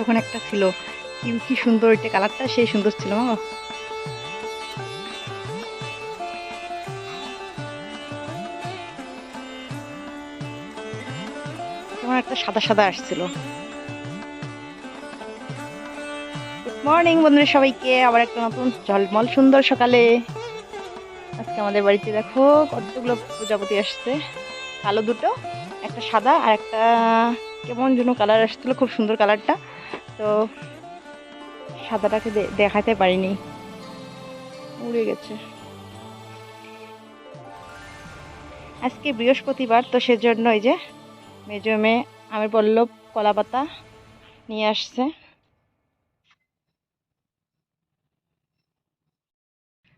তখন একটা ছিল। কি কি সুন্দর এটা কালারটা, সেই সুন্দর ছিল, মামা। একটা সাদা সাদা আসছিল। মর্নিং সবাইকে। আবার একটা নতুন সুন্দর সকালে। আজকে আমাদের বাড়িতে দেখো কতগুলো প্রজাপতি আসছে। কালো দুটো, একটা সাদা আর একটা কেমন যেন কালার আসছিল, খুব সুন্দর কালারটা। তো সাদাটাকে দেখাতে পারিনি। উড়ে গেছে। আজকে বৃহস্পতিবার, তো সেজন্য এই যে মেজো মেয়ে আমি বলল কলা পাতা নিয়ে আসছে।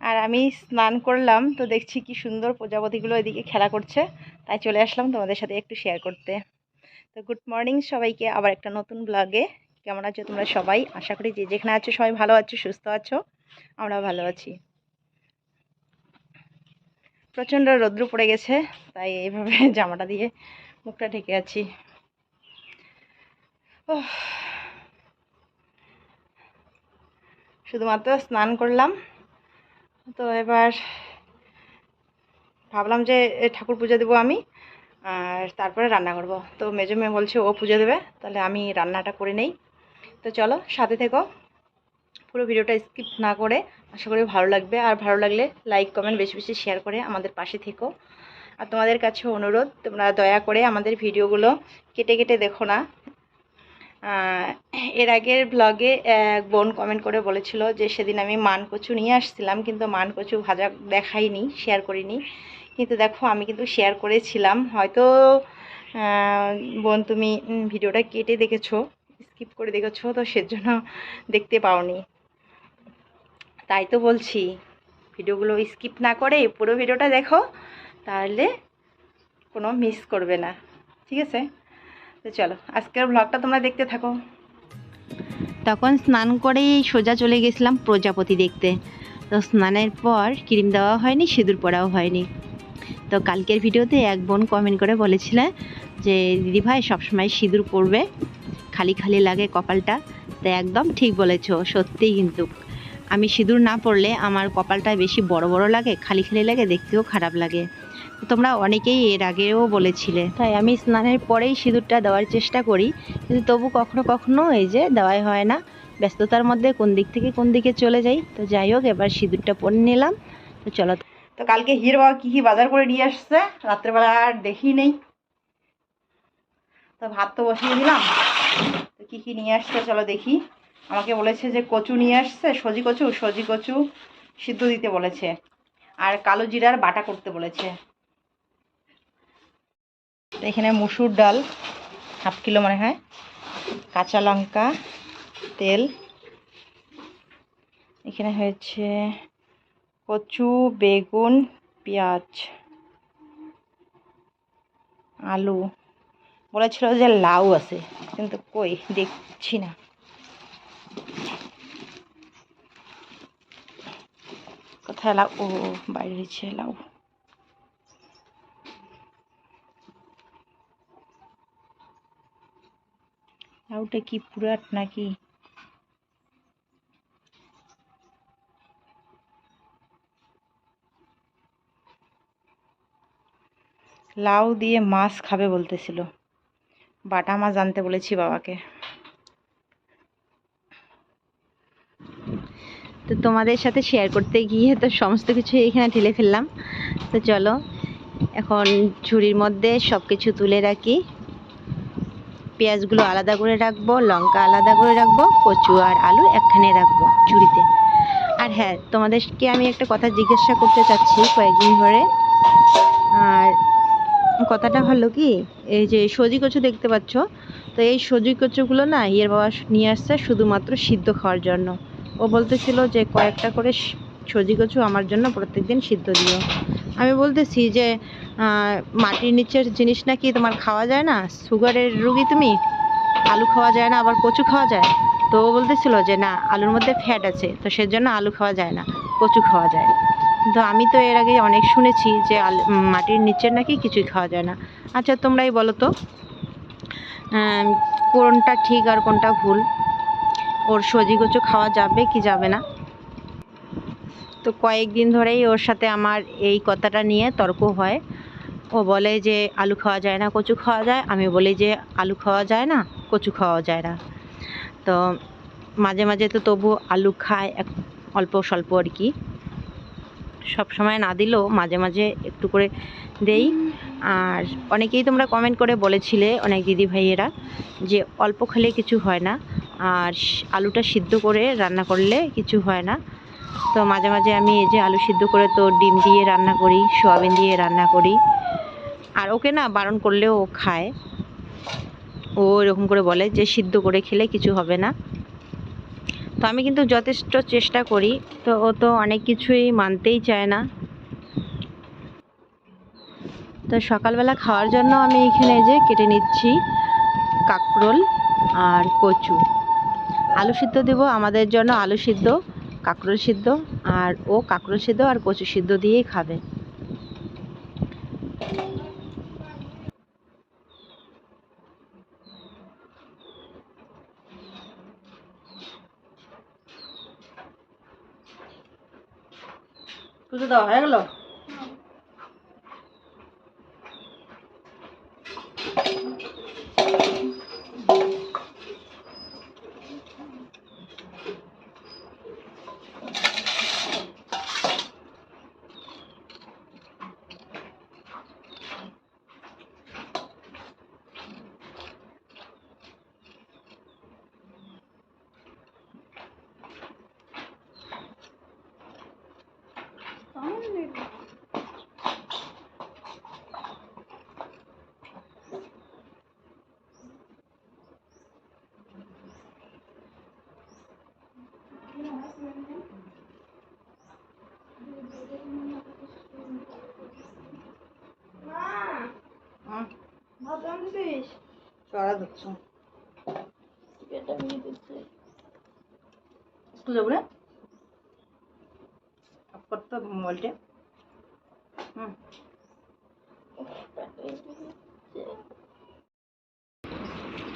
আর আমি স্নান করলাম, তো দেখছি কি সুন্দর প্রজাপতিগুলো এদিকে খেলা করছে। তাই চলে আসলাম তোমাদের সাথে একটু শেয়ার করতে। তো গুড মর্নিং সবাইকে, আবার একটা নতুন ব্লগে কেমন আছো তোমরা সবাই? আশা করি যে যেখানে আছো সবাই ভালো আছো, সুস্থ আছো। আমরাও ভালো আছি। প্রচণ্ড রৌদ্র পড়ে গেছে, তাই এইভাবে জামাটা দিয়ে মুখটা ঢেকে আছি। উফ। শুধুমাত্র স্নান করলাম। তো এবার ভাবলাম যে ঠাকুর পুজো দেবো আমি, আর তারপরে রান্না করব। তো মেজো মেয়ে বলছে, ও পুজো দেবে, তাহলে আমি রান্নাটা করে নেই। তো চলো, সাথে থেকো। পুরো ভিডিওটা স্কিপ না করে আশা করি ভালো লাগবে। আর ভালো লাগলে লাইক কমেন্ট বেশি বেশি শেয়ার করে আমাদের পাশে থেকো। আর তোমাদের কাছে অনুরোধ, তোমরা দয়া করে আমাদের ভিডিওগুলো কেটে কেটে দেখো না। এর আগের ব্লগে এক বোন কমেন্ট করে বলেছিল যে, সেদিন আমি মান কচু নিয়ে আসছিলাম, কিন্তু মান কচু ভাজা দেখাইনি শেয়ার করিনি। কিন্তু দেখো, আমি কিন্তু শেয়ার করেছিলাম। হয়তো বোন, তুমি ভিডিওটা কেটে দেখেছ। স্কিপ করে দেখেছ? তো সেজন্য দেখতে পাওনি। তাই তো বলছি, ভিডিওগুলো স্কিপ না করে পুরো ভিডিওটা দেখো, তাহলে কোনো মিস করবে না। ঠিক আছে? তো চলো, আজকের ব্লগটা তোমরা দেখতে থাকো। তখন স্নান করেই সোজা চলে গেছিলাম প্রজাপতি দেখতে। তো স্নানের পর ক্রিম দেওয়া হয়নি, সিঁদুর পরাও হয়নি। তো কালকের ভিডিওতে এক বোন কমেন্ট করে বলেছিলেন যে দিদি ভাই সবসময় সিঁদুর পরবে। খালি খালি লাগে কপালটা তো একদম ঠিক বলেছ, সত্যিই কিন্তু। আমি সিঁদুর না পরলে আমার কপালটা বেশি বড় বড় লাগে, খালি খালি লাগে, দেখতেও খারাপ লাগে। তোমরা অনেকেই এর আগেও বলেছিলে, তাই আমি স্নানের পরেই সিঁদুরটা দেওয়ার চেষ্টা করি, কিন্তু তবু কখনো কখনো এই যে দেওয়াই হয় না। ব্যস্ততার মধ্যে কোন দিক থেকে কোন দিকে চলে যাই, তো যাই হোক, এবার সিঁদুরটা পরে নিলাম। তো চলো। তো কালকে হির বাবা কী কী বাজার করে নিয়ে আসছে? রাত্রেবেলা আর দেখি নেই। তো ভাত তো বসিয়ে দিলাম। তো কী কী নিয়ে আসছে চলো দেখি। আমাকে বলেছে যে কচু নিয়ে আসছে, সজি কচু সজি কচু সিদ্ধ দিতে বলেছে। আর কালো জিরার বাটা করতে বলেছে। এখানে মুসুর ডাল, হাফ কিলো মনে হয়। কাঁচা লঙ্কা, তেল। এখানে হয়েছে কচু, বেগুন, পেঁয়াজ, আলু। বলেছিল যে লাউ আছে। কিন্তু কই, দেখছি না। কোথায় লাউ? ও, বাইরে হয়েছে লাউ। লাউটা কি পুরাট নাকি? লাউ দিয়ে মাছ খাবে বলতেছিল। বাটা মাছ আনতে বলেছি বাবাকে। তো তোমাদের সাথে শেয়ার করতে গিয়ে তো সমস্ত কিছু এখানে ঢেলে ফেললাম। তো চলো, এখন ঝুড়ির মধ্যে সব কিছু তুলে রাখি। পেঁয়াজগুলো আলাদা করে রাখব, লঙ্কা আলাদা করে রাখব, কচু আর আলু একখানে রাখব ঝুড়িতে। আর হ্যাঁ তোমাদেরকে আমি একটা কথা জিজ্ঞাসা করতে চাচ্ছি কয়েকদিন ধরে। আর কথাটা হলো কি, এই যে সজি কচু দেখতে পাচ্ছ, তো এই সজি কচুগুলো না ইয়ের বাবা নিয়ে আসছে শুধুমাত্র সিদ্ধ খাওয়ার জন্য। ও বলতেছিল যে কয়েকটা করে সজি কচু আমার জন্য প্রত্যেকদিন সিদ্ধ দিও। আমি বলতেছি যে মাটির নিচের জিনিস নাকি তোমার খাওয়া যায় না? সুগারের রুগী তুমি? আলু খাওয়া যায় না, আবার কচু খাওয়া যায়? তো ও বলতেছিল যে না, আলুর মধ্যে ফ্যাট আছে, তো সেজন্য আলু খাওয়া যায় না, কচু খাওয়া যায়। কিন্তু আমি তো এর আগে অনেক শুনেছি যে মাটির নিচের নাকি কিছুই খাওয়া যায় না। আচ্ছা তোমরাই বলো তো কোনটা ঠিক আর কোনটা ভুল? ওর সজি কচু খাওয়া যাবে কি যাবে না? তো কয়েকদিন ধরেই ওর সাথে আমার এই কথাটা নিয়ে তর্ক হয়। ও বলে যে, আলু খাওয়া যায় না, কচু খাওয়া যায়? আমি বলি যে, আলু খাওয়া যায় না, কচু খাওয়া যায় না। তো মাঝে মাঝে তো তবু আলু খায় এক অল্প স্বল্প আর কি। সব সময় না দিলেও মাঝে মাঝে একটু করে দেই। আর অনেকেই তোমরা কমেন্ট করে বলেছিলে, অনেক দিদি ভাইয়েরা যে অল্প খেলে কিছু হয় না। আর আলুটা সিদ্ধ করে রান্না করলে কিছু হয় না। তো মাঝে মাঝে আমি এই যে আলু সিদ্ধ করে তো ডিম দিয়ে রান্না করি, সোয়াবিন দিয়ে রান্না করি। আর ওকে না বারণ করলেও ও খায়। ও এরকম করে বলে যে সিদ্ধ করে খেলে কিছু হবে না। তো আমি কিন্তু যথেষ্ট চেষ্টা করি, তো ও তো অনেক কিছুই মানতেই চায় না। তো সকালবেলা খাওয়ার জন্য আমি এখানে যে কেটে নিচ্ছি কাকরোল আর কচু। আলু সিদ্ধ দেবো, আমাদের জন্য আলু সিদ্ধ, কাকরোল সিদ্ধ, আর ও কাকরোল সিদ্ধ আর কচু সিদ্ধ দিয়েই খাবে। পুজো দেওয়া হয়ে গেল দিচ্ছ। করতে মোবাইলটা। হুম।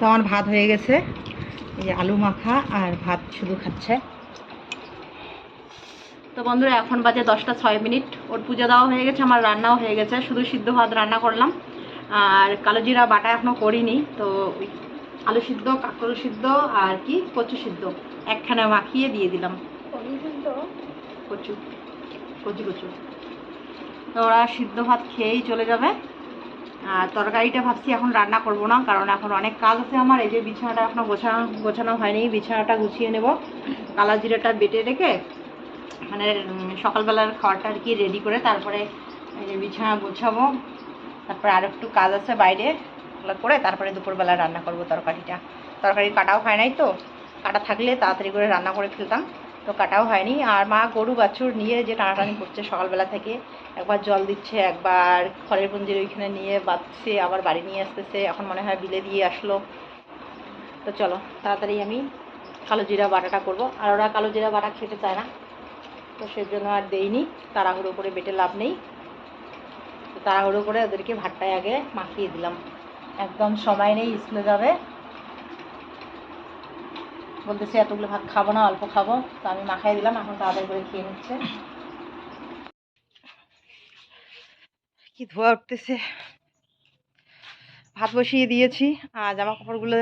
তো আমার ভাত হয়ে গেছে। এই যে আলু মাখা আর ভাত শুধু খাচ্ছে। তো বন্ধুরা এখন বাজে দশটা ছয় মিনিট। ওর পুজো দেওয়া হয়ে গেছে আমার রান্নাও হয়ে গেছে। শুধু সিদ্ধ ভাত রান্না করলাম। আর কালো জিরা বাটা এখনও করিনি তো আলু সিদ্ধ কাঁকরোল সিদ্ধ আর কি কচু সিদ্ধ একখানে মাখিয়ে দিয়ে দিলাম। কচু কচু কচু তো ওরা সিদ্ধ ভাত খেয়েই চলে যাবে। আর তরকারিটা ভাবছি এখন রান্না করব না কারণ এখন অনেক কাজ আছে আমার এই যে বিছানাটা এখনও গোছানো গোছানো হয়নি বিছানাটা গুছিয়ে নেব। কালা জিরাটা বেটে রেখে মানে সকালবেলার খাবারটা আর কি রেডি করে তারপরে এই যে বিছানা গোছাবো। তারপরে আর একটু কাজ আছে বাইরে, ওগুলো করে তারপরে দুপুরবেলা রান্না করব তরকারিটা। তরকারি কাটাও হয় নাই তো, কাটা থাকলে তাড়াতাড়ি করে রান্না করে ফেলতাম, তো কাটাও হয়নি। আর মা গরু বাছুর নিয়ে যে টানাটানি করছে সকালবেলা থেকে, একবার জল দিচ্ছে, একবার খড়ের পুঞ্জির ওইখানে নিয়ে বাঁধছে, আবার বাড়ি নিয়ে আসতেছে, এখন মনে হয় বিলে দিয়ে আসলো। তো চলো, তাড়াতাড়ি আমি কালো জিরা বাটাটা করব। আর ওরা কালো জিরা বাটা খেতে চায় না, তো সেজন্য আর দেইনি। তাড়াহুড়ো করে বেটে লাভ নেই। তাড়াহুড়ো করে ওদেরকে ভাতটায় আগে মাখিয়ে দিলাম। একদম সময় নেই, স্কুলে যাবে। বলতেছে, এতগুলো ভাত খাব না, অল্প খাব। তো আমি মাখাই দিলাম, এখন তাড়াতাড়ি করে খেয়ে নিচ্ছে। কি ধোয়া উঠতেছে? ভাত বসিয়ে দিয়েছি, আর জামা কাপড়গুলো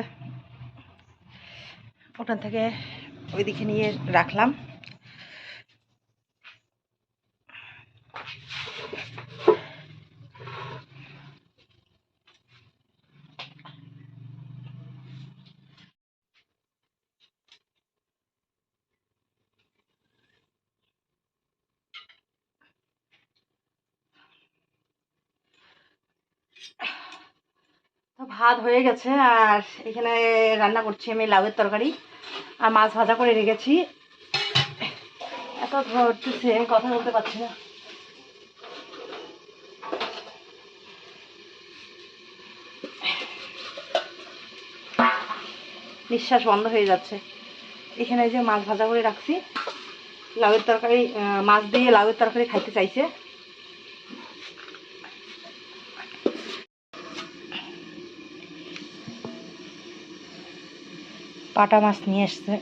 ওখান থেকে ওইদিকে নিয়ে রাখলাম তো ভাত হয়ে গেছে, আর এখানে রান্না করছি আমি লাউয়ের তরকারি আর মাছ ভাজা করে রেখেছি। এত ধোয়া উঠতেছে কথা বলতে পারছি না। নিঃশ্বাস বন্ধ হয়ে যাচ্ছে। এখানে যে মাছ ভাজা করে রাখছি, লাউয়ের তরকারি মাছ দিয়ে লাউয়ের তরকারি খাইতে চাইছে। পাটা মাছ নিয়ে এসছে।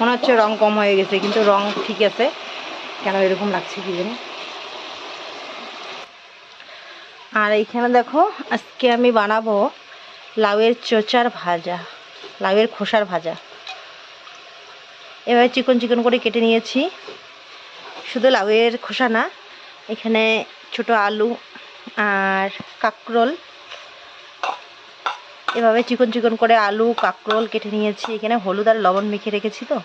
মনে হচ্ছে রং কম হয়ে গেছে, কিন্তু রং ঠিক আছে। কেন এরকম লাগছে কি জানি। আর এইখানে দেখো, আজকে আমি বানাবো লাউয়ের চোচার ভাজা, লাউয়ের খোসার ভাজা। এভাবে চিকন চিকন করে কেটে নিয়েছি। শুধু লাউয়ের খোসা না, এখানে ছোট আলু আর কাকরোল। এভাবে চিকন চিকন করে আলু, কাকরোল কেটে নিয়েছি। এখানে হলুদ আর লবণ মেখে রেখেছি তো।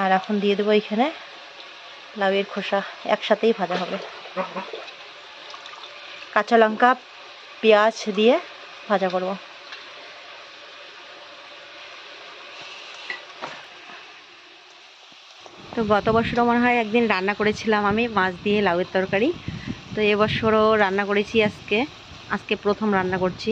আর এখন দিয়ে দেবো এখানে লাউয়ের খোসা, একসাথেই ভাজা হবে। কাঁচা লঙ্কা, পেঁয়াজ দিয়ে ভাজা করব। তো গত বছরও মনে হয় একদিন রান্না করেছিলাম আমি, মাছ দিয়ে লাউয়ের তরকারি। তো এবছরও রান্না করেছি আজকে আজকে প্রথম রান্না করছি।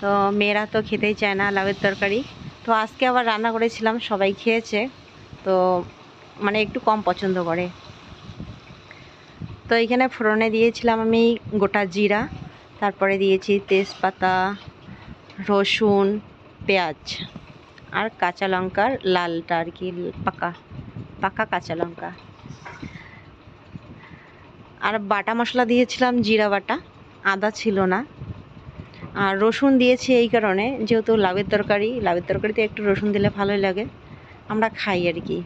তো মেয়েরা তো খেতেই চায় না লাউয়ের তরকারি। তো আজকে আবার রান্না করেছিলাম, সবাই খেয়েছে। তো মানে একটু কম পছন্দ করে। তো এখানে ফোড়নে দিয়েছিলাম আমি গোটা জিরা, তারপরে দিয়েছি তেজপাতা, রসুন, পেঁয়াজ আর কাঁচা লঙ্কার লালটা আর কি, পাকা পাকা কাঁচা লঙ্কা। আর বাটা মশলা দিয়েছিলাম জিরা বাটা, আদা ছিল না। আর রসুন দিয়েছি এই কারণে, যেহেতু লাউয়ের তরকারি, লাউয়ের তরকারিতে একটু রসুন দিলে ভালোই লাগে, আমরা খাই আর কি।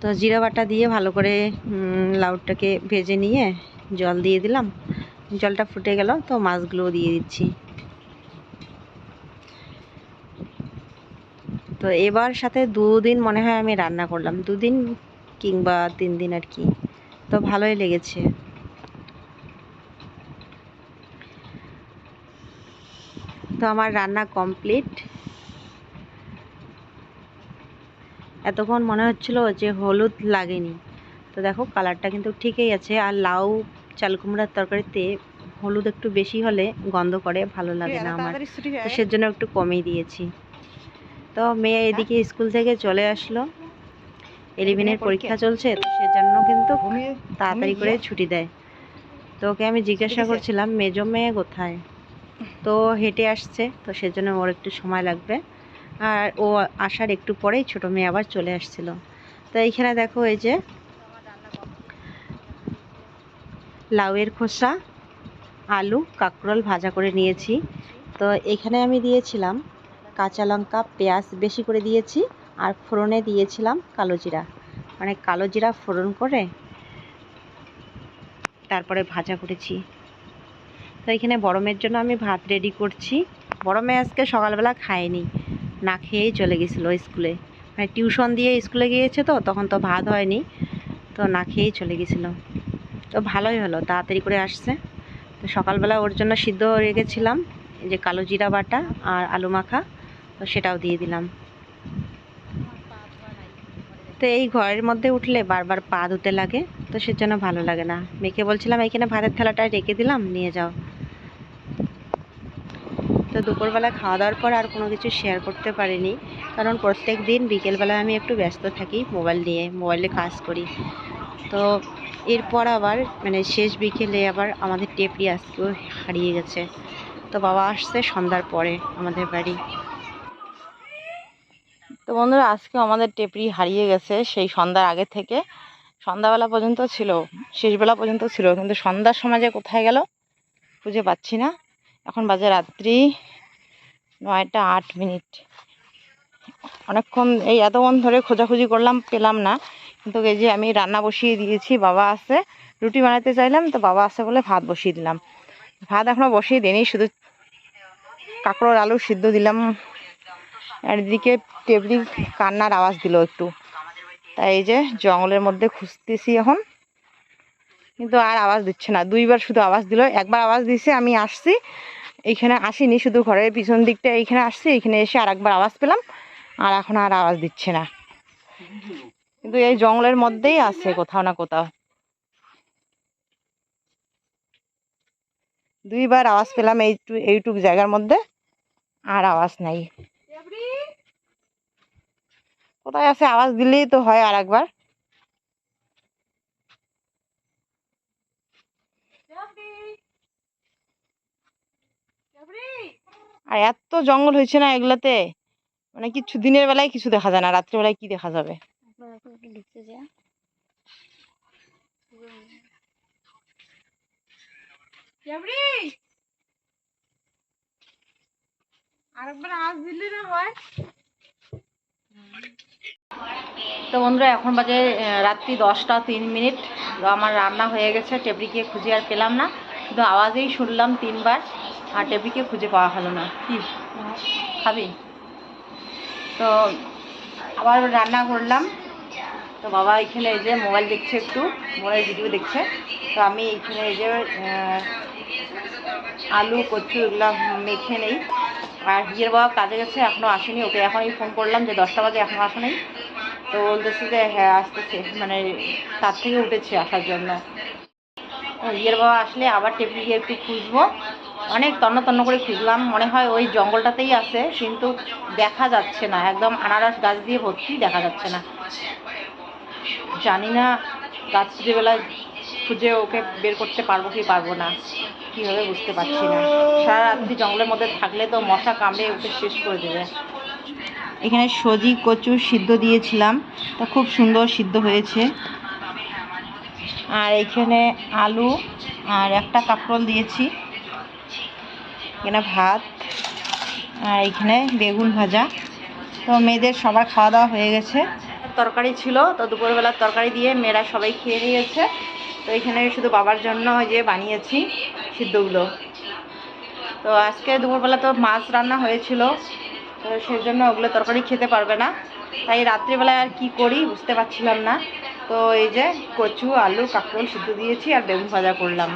তো জিরা বাটা দিয়ে ভালো করে লাউটাকে ভেজে নিয়ে জল দিয়ে দিলাম। জলটা ফুটে গেল, তো মাছগুলোও দিয়ে দিচ্ছি। তো এবার সাথে দুদিন মনে হয় আমি রান্না করলাম। দুদিন কিংবা তিন দিন আর কি। তো ভালোই লেগেছে। তো আমার রান্না কমপ্লিট। এতক্ষণ মনে হচ্ছিল যে হলুদ লাগেনি। তো দেখো কালারটা কিন্তু ঠিকই আছে। আর লাউ চাল কুমড়ার তরকারিতে হলুদ একটু বেশি হলে গন্ধ করে ভালো লাগে না আমার। তো সেজন্য একটু কমই দিয়েছি। তো মেয়ে এদিকে স্কুল থেকে চলে আসলো। এলিভেনের পরীক্ষা। চলছে তো সেজন্য কিন্তু তাড়াতাড়ি করে ছুটি দেয়। তো ওকে আমি জিজ্ঞাসা করছিলাম মেজো মেয়ে কোথায়? তো হেঁটে আসছে তো সেজন্য ওর একটু সময় লাগবে। আর ও আসার একটু পরেই ছোট মেয়ে আবার চলে আসছিল। তো এইখানে দেখো এই যে লাউয়ের খোসা, আলু, কাঁকরোল ভাজা করে নিয়েছি। তো এখানে আমি দিয়েছিলাম কাঁচা লঙ্কা, পেঁয়াজ বেশি করে দিয়েছি আর ফোড়নে দিয়েছিলাম কালো জিরা। মানে কালো জিরা ফোড়ন করে তারপরে ভাজা করেছি। তো এখানে বড় মেয়ের জন্য আমি ভাত রেডি করছি। বড় মেয়ে আজকে সকালবেলা খায়নি। না খেয়েই চলে গেছিল স্কুলে। মানে টিউশন দিয়ে স্কুলে গিয়েছে তো, তখন তো ভাত হয়নি, তো না খেয়েই চলে গেছিল। তো ভালোই হলো, তাড়াতাড়ি করে আসছে। তো সকালবেলা ওর জন্য সিদ্ধ রেখেছিলাম যে কালো জিরা বাটা আর আলু মাখা, তো সেটাও দিয়ে দিলাম। তো এই ঘরের মধ্যে উঠলে বারবার পা ধুতে লাগে, তো সেজন্য ভালো লাগে না। মেয়েকে বলছিলাম এখানে ভাতের থালাটা রেখে দিলাম, নিয়ে যাও। তো দুপুরবেলা খাওয়া দাওয়ার পর আর কোনো কিছু শেয়ার করতে পারিনি। কারণ প্রত্যেক দিন বিকেলবেলায় আমি একটু ব্যস্ত থাকি মোবাইল নিয়ে মোবাইলে কাজ করি। তো এরপর আবার মানে শেষ বিকেলে আবার আমাদের টেপরি আজকেও হারিয়ে গেছে। তো বাবা আসছে সন্ধ্যার পরে আমাদের বাড়ি। তো বন্ধুরা আজকে আমাদের টেপরি হারিয়ে গেছে সেই সন্ধ্যার আগে থেকে। সন্ধ্যাবেলা পর্যন্ত ছিল, শেষবেলা পর্যন্ত ছিল, কিন্তু সন্ধ্যার সময় যে কোথায় গেল খুঁজে পাচ্ছি না। এখন বাজে রাত্রি নয়টা আট মিনিট। অনেকক্ষণ এই এতক্ষণ ধরে খোঁজাখুঁজি করলাম, পেলাম না। কিন্তু এই যে আমি রান্না বসিয়ে দিয়েছি, বাবা আছে, রুটি বানাতে চাইলাম, তো বাবা আছে বলে ভাত বসিয়ে দিলাম। ভাত এখনও বসিয়ে দিইনি শুধু কাঁকড়োর আলু সিদ্ধ দিলাম। এদিকে টেবলি কান্নার আওয়াজ দিল একটু। তাই এই যে জঙ্গলের মধ্যে খুঁজতেছি এখন। কিন্তু আর আওয়াজ দিচ্ছে না, দুইবার শুধু আওয়াজ দিল, একবার আওয়াজ দিছে আমি আসছি। এইখানে আসিনি শুধু ঘরের পিছন দিকটা এইখানে আসছি এইখানে এসে আর একবার আওয়াজ পেলাম আর এখন আর আওয়াজ দিচ্ছে না। কিন্তু এই জঙ্গলের মধ্যেই আছে কোথাও না কোথাও। দুইবার আওয়াজ পেলাম এইটু এইটুক জায়গার মধ্যে আর আওয়াজ নাই। কোথায় আছে? আওয়াজ দিলেই তো হয় আর একবার আর এত জঙ্গল হয়েছে না এগুলাতে মানে কিছু দিনের বেলায় কিছু দেখা যায় না রাত্রিবেলায় কি দেখা যাবে? আরেকবার আজ দিলি না হয়। তো বন্ধুরা এখন বাজে রাত্রি দশটা তিন মিনিট। তো আমার রান্না হয়ে গেছে টেবরিকে খুঁজে আর পেলাম না। শুধু আওয়াজেই শুনলাম তিনবার। আর টেবরিকে খুঁজে পাওয়া হলো না। কি? খাবি? তো আবার রান্না করলাম। তো বাবা এখানে এই যে মোবাইল দেখছে একটু মোবাইল ভিডিও দেখছে। তো আমি এইখানে এই যে আলু, কচু এগুলো মেখে নেই। আর হিয়ের বাবা কাজে গেছে এখনও আসেনি। ওকে এখনই ফোন করলাম যে দশটা বাজে এখনও আসে নেই। তো বলতেছে যে হ্যাঁ আসতেছে। মানে তার থেকে উঠেছে আসার জন্য। তো হিয়ের বাবা আসলে আবার টেবিল গিয়ে একটু খুঁজবো। অনেক তন্ন তন্ন করে খুঁজলাম। মনে হয় ওই জঙ্গলটাতেই আছে, কিন্তু দেখা যাচ্ছে না। একদম আনারস গাছ দিয়ে ভর্তি দেখা যাচ্ছে না। জানি না রাত্রিবেলায় খুঁজে ওকে বের করতে পারব কি পারব না। কীভাবে বুঝতে পারছি না। সারা রাত্রি জঙ্গলের মধ্যে থাকলে তো মশা কামড়ে ওকে শেষ করে দেবে। এখানে সজি কচু সিদ্ধ দিয়েছিলাম। তা খুব সুন্দর সিদ্ধ হয়েছে। আর এখানে আলু আর একটা কাঁকরোল দিয়েছি। এখানে ভাত আর এখানে বেগুন ভাজা। তো মেয়েদের সবার খাওয়া দাওয়া হয়ে গেছে। তরকারি ছিল, তো দুপুরবেলার তরকারি দিয়ে মেয়েরা সবাই খেয়ে নিয়েছে। তো এখানে শুধু বাবার জন্য যে বানিয়েছি সিদ্ধগুলো। তো আজকে দুপুরবেলা তো মাছ রান্না হয়েছিল, তো সেই জন্য ওগুলো তরকারি খেতে পারবে না। তাই রাত্রিবেলায় আর কি করি বুঝতে পারছিলাম না। তো এই যে কচু, আলু, কাঁকরোল সিদ্ধ দিয়েছি আর বেগুন ভাজা করলাম।